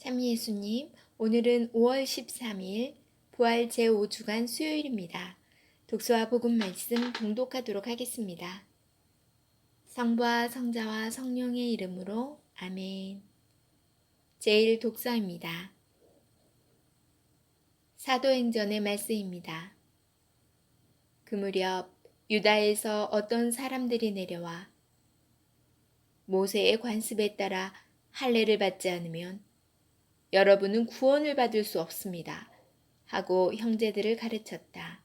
참 예수님, 오늘은 5월 13일 부활 제5주간 수요일입니다. 독서와 복음 말씀 봉독하도록 하겠습니다. 성부와 성자와 성령의 이름으로 아멘. 제일 독서입니다. 사도행전의 말씀입니다. 그 무렵 유다에서 어떤 사람들이 내려와 모세의 관습에 따라 할례를 받지 않으면 여러분은 구원을 받을 수 없습니다. 하고 형제들을 가르쳤다.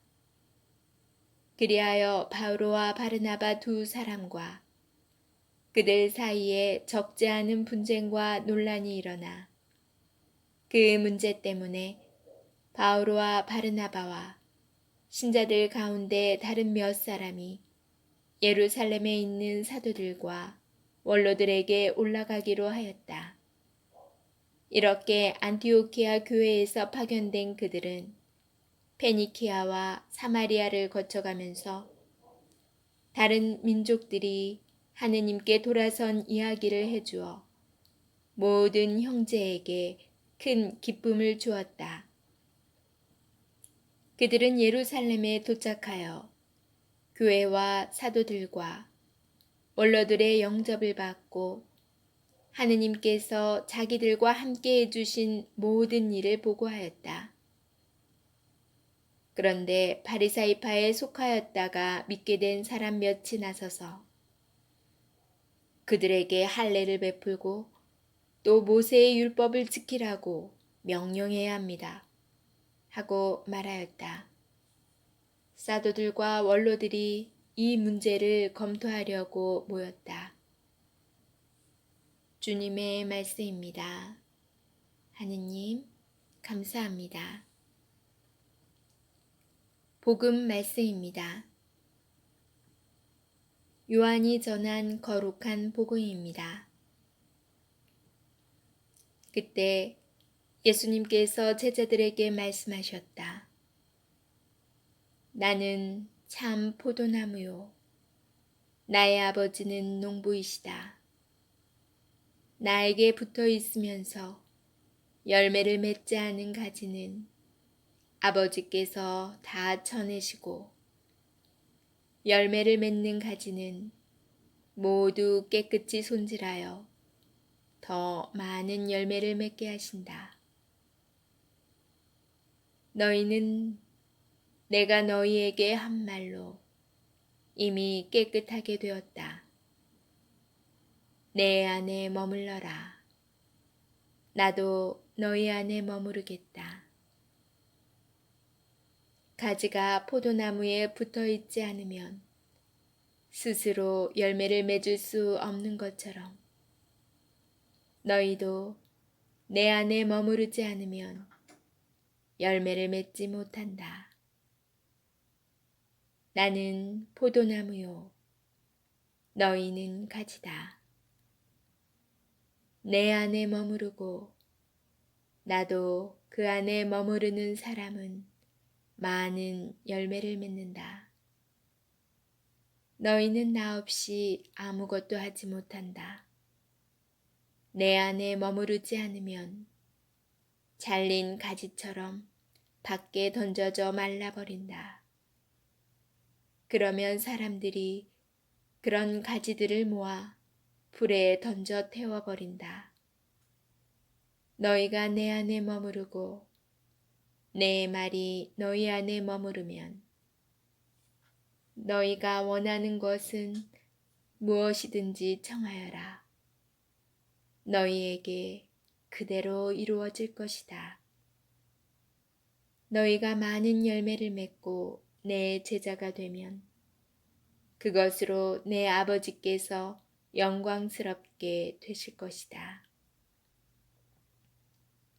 그리하여 바오로와 바르나바 두 사람과 그들 사이에 적지 않은 분쟁과 논란이 일어나 그 문제 때문에 바오로와 바르나바와 신자들 가운데 다른 몇 사람이 예루살렘에 있는 사도들과 원로들에게 올라가기로 하였다. 이렇게 안티오키아 교회에서 파견된 그들은 페니키아와 사마리아를 거쳐가면서 다른 민족들이 하느님께 돌아선 이야기를 해주어 모든 형제에게 큰 기쁨을 주었다. 그들은 예루살렘에 도착하여 교회와 사도들과 원로들의 영접을 받고 하느님께서 자기들과 함께 해주신 모든 일을 보고하였다. 그런데 바리사이파에 속하였다가 믿게 된 사람 몇이 나서서 그들에게 할례를 베풀고 또 모세의 율법을 지키라고 명령해야 합니다. 하고 말하였다. 사도들과 원로들이 이 문제를 검토하려고 모였다. 주님의 말씀입니다. 하느님, 감사합니다. 복음 말씀입니다. 요한이 전한 거룩한 복음입니다. 그때 예수님께서 제자들에게 말씀하셨다. 나는 참 포도나무요. 나의 아버지는 농부이시다. 나에게 붙어 있으면서 열매를 맺지 않은 가지는 아버지께서 다 쳐내시고 열매를 맺는 가지는 모두 깨끗이 손질하여 더 많은 열매를 맺게 하신다. 너희는 내가 너희에게 한 말로 이미 깨끗하게 되었다. 내 안에 머물러라. 나도 너희 안에 머무르겠다. 가지가 포도나무에 붙어 있지 않으면 스스로 열매를 맺을 수 없는 것처럼 너희도 내 안에 머무르지 않으면 열매를 맺지 못한다. 나는 포도나무요. 너희는 가지다. 내 안에 머무르고 나도 그 안에 머무르는 사람은 많은 열매를 맺는다. 너희는 나 없이 아무것도 하지 못한다. 내 안에 머무르지 않으면 잘린 가지처럼 밖에 던져져 말라버린다. 그러면 사람들이 그런 가지들을 모아 불에 던져 태워버린다. 너희가 내 안에 머무르고 내 말이 너희 안에 머무르면 너희가 원하는 것은 무엇이든지 청하여라. 너희에게 그대로 이루어질 것이다. 너희가 많은 열매를 맺고 내 제자가 되면 그것으로 내 아버지께서 영광스럽게 되실 것이다.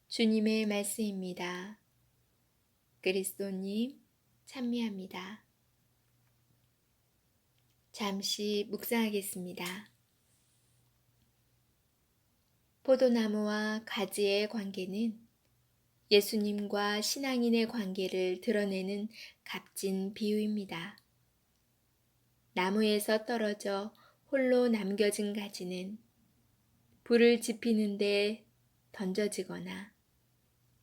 주님의 말씀입니다. 그리스도님, 찬미합니다. 잠시 묵상하겠습니다. 포도나무와 가지의 관계는 예수님과 신앙인의 관계를 드러내는 값진 비유입니다. 나무에서 떨어져 홀로 남겨진 가지는 불을 지피는데 던져지거나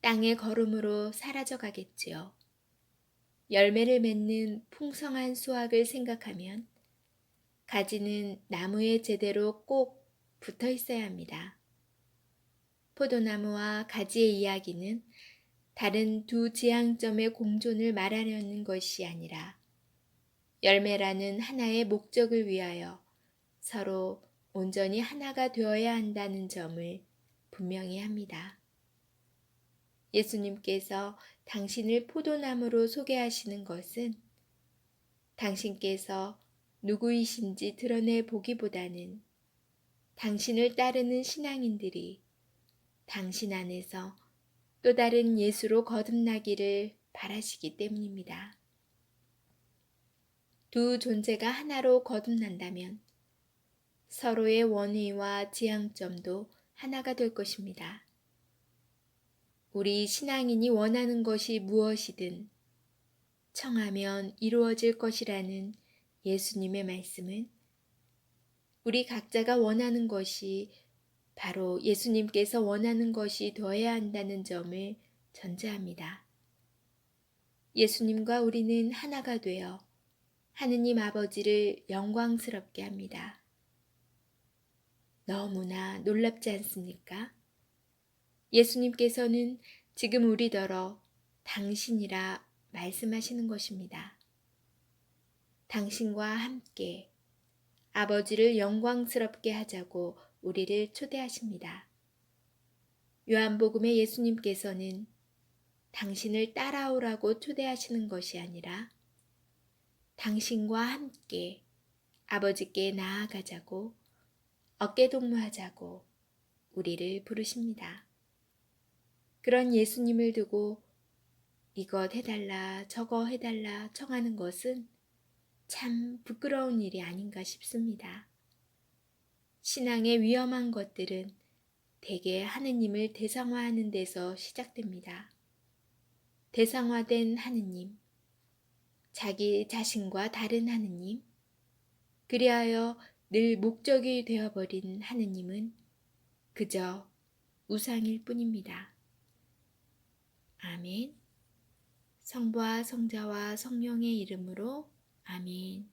땅의 거름으로 사라져 가겠지요. 열매를 맺는 풍성한 수확을 생각하면 가지는 나무에 제대로 꼭 붙어 있어야 합니다. 포도나무와 가지의 이야기는 다른 두 지향점의 공존을 말하려는 것이 아니라 열매라는 하나의 목적을 위하여 서로 온전히 하나가 되어야 한다는 점을 분명히 합니다. 예수님께서 당신을 포도나무로 소개하시는 것은 당신께서 누구이신지 드러내 보기보다는 당신을 따르는 신앙인들이 당신 안에서 또 다른 예수로 거듭나기를 바라시기 때문입니다. 두 존재가 하나로 거듭난다면 서로의 원의와 지향점도 하나가 될 것입니다. 우리 신앙인이 원하는 것이 무엇이든 청하면 이루어질 것이라는 예수님의 말씀은 우리 각자가 원하는 것이 바로 예수님께서 원하는 것이 되어야 한다는 점을 전제합니다. 예수님과 우리는 하나가 되어 하느님 아버지를 영광스럽게 합니다. 너무나 놀랍지 않습니까? 예수님께서는 지금 우리더러 당신이라 말씀하시는 것입니다. 당신과 함께 아버지를 영광스럽게 하자고 우리를 초대하십니다. 요한복음의 예수님께서는 당신을 따라오라고 초대하시는 것이 아니라 당신과 함께 아버지께 나아가자고 어깨 동무하자고 우리를 부르십니다. 그런 예수님을 두고 이것 해달라 저거 해달라 청하는 것은 참 부끄러운 일이 아닌가 싶습니다. 신앙의 위험한 것들은 대개 하느님을 대상화하는 데서 시작됩니다. 대상화된 하느님, 자기 자신과 다른 하느님, 그리하여 늘 목적이 되어버린 하느님은 그저 우상일 뿐입니다. 아멘. 성부와 성자와 성령의 이름으로 아멘.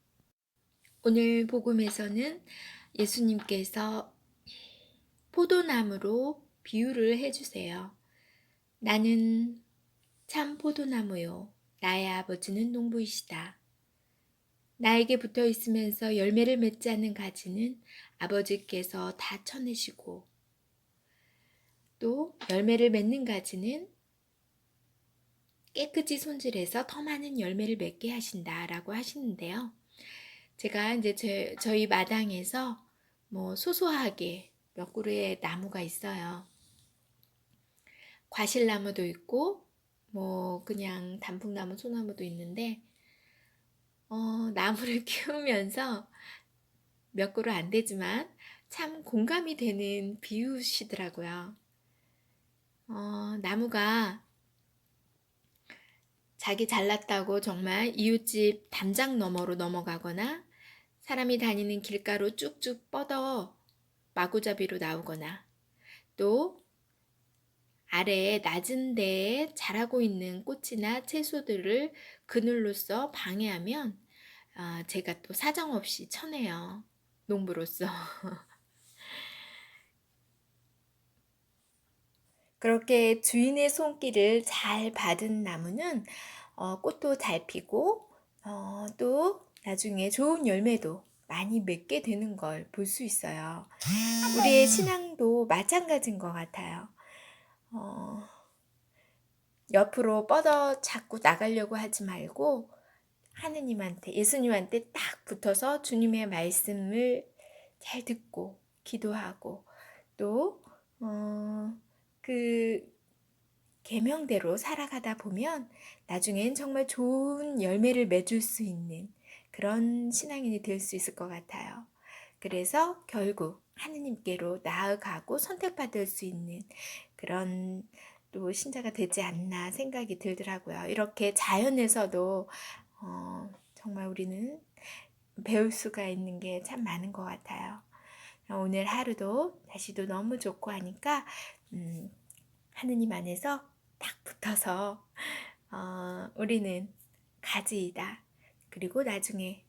오늘 복음에서는 예수님께서 포도나무로 비유를 해주세요. 나는 참 포도나무요. 나의 아버지는 농부이시다. 나에게 붙어 있으면서 열매를 맺지 않는 가지는 아버지께서 다 쳐내시고 또 열매를 맺는 가지는 깨끗이 손질해서 더 많은 열매를 맺게 하신다라고 하시는데요. 제가 이제 제, 저희 마당에서 뭐 소소하게 몇 그루의 나무가 있어요. 과실나무도 있고 뭐 그냥 단풍나무, 소나무도 있는데 어, 나무를 키우면서 몇 그루 안 되지만 참 공감이 되는 비유시더라고요. 어, 나무가 자기 잘났다고 정말 이웃집 담장 너머로 넘어가거나 사람이 다니는 길가로 쭉쭉 뻗어 마구잡이로 나오거나 또 아래에 낮은 데에 자라고 있는 꽃이나 채소들을 그늘로써 방해하면 아, 제가 또 사정없이 쳐내요. 농부로서. 그렇게 주인의 손길을 잘 받은 나무는 어, 꽃도 잘 피고 어, 또 나중에 좋은 열매도 많이 맺게 되는 걸 볼 수 있어요. 우리의 신앙도 마찬가지인 것 같아요. 어, 옆으로 뻗어 자꾸 나가려고 하지 말고 하느님한테 예수님한테 딱 붙어서 주님의 말씀을 잘 듣고 기도하고 또 어, 그 계명대로 살아가다 보면 나중엔 정말 좋은 열매를 맺을 수 있는 그런 신앙인이 될 수 있을 것 같아요. 그래서 결국 하느님께로 나아가고 선택받을 수 있는 그런 또 신자가 되지 않나 생각이 들더라고요. 이렇게 자연에서도 어, 정말 우리는 배울 수가 있는 게 참 많은 것 같아요. 오늘 하루도 날씨도 너무 좋고 하니까 음, 하느님 안에서 딱 붙어서 어, 우리는 가지이다. 그리고 나중에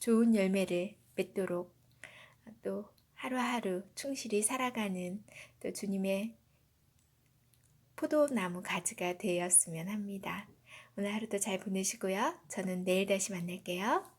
좋은 열매를 맺도록 또 하루하루 충실히 살아가는 또 주님의 포도나무 가지가 되었으면 합니다. 오늘 하루도 잘 보내시고요. 저는 내일 다시 만날게요.